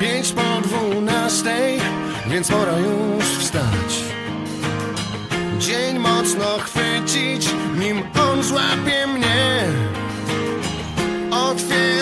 pięć po dwunastej, więc pora już wstać. Dzień mocno chwycić, nim on złapie mnie. Otwier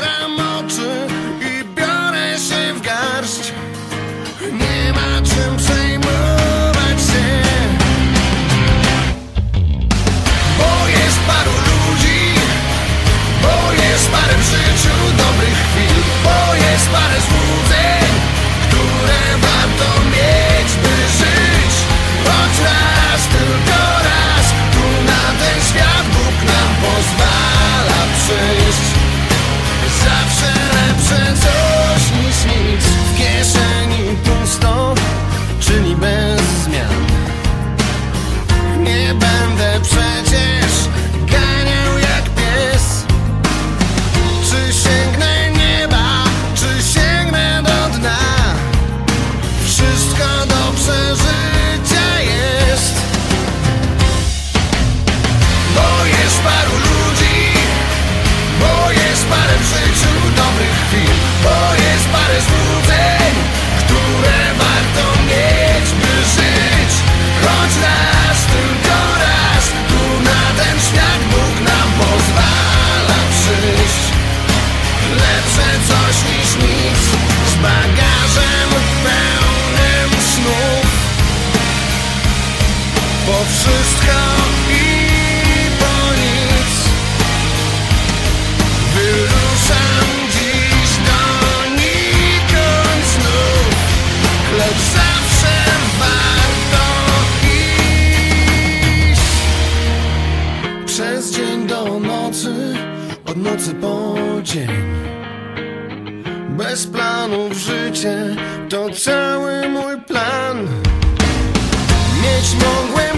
wszystko i po nic Wyruszam dziś donikąd znów Lecz zawsze warto iść Przez dzień do nocy, od nocy po dzień bez planów życie to cały mój plan. Mieć mogłem.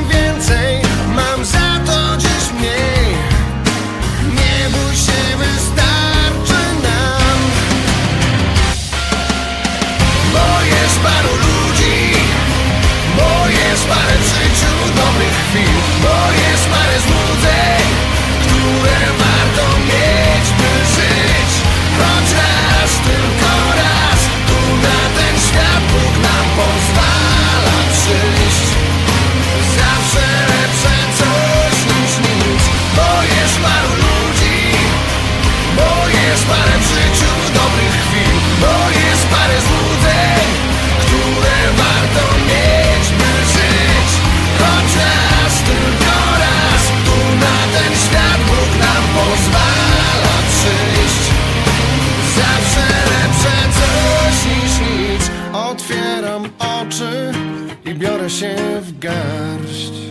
się of garść.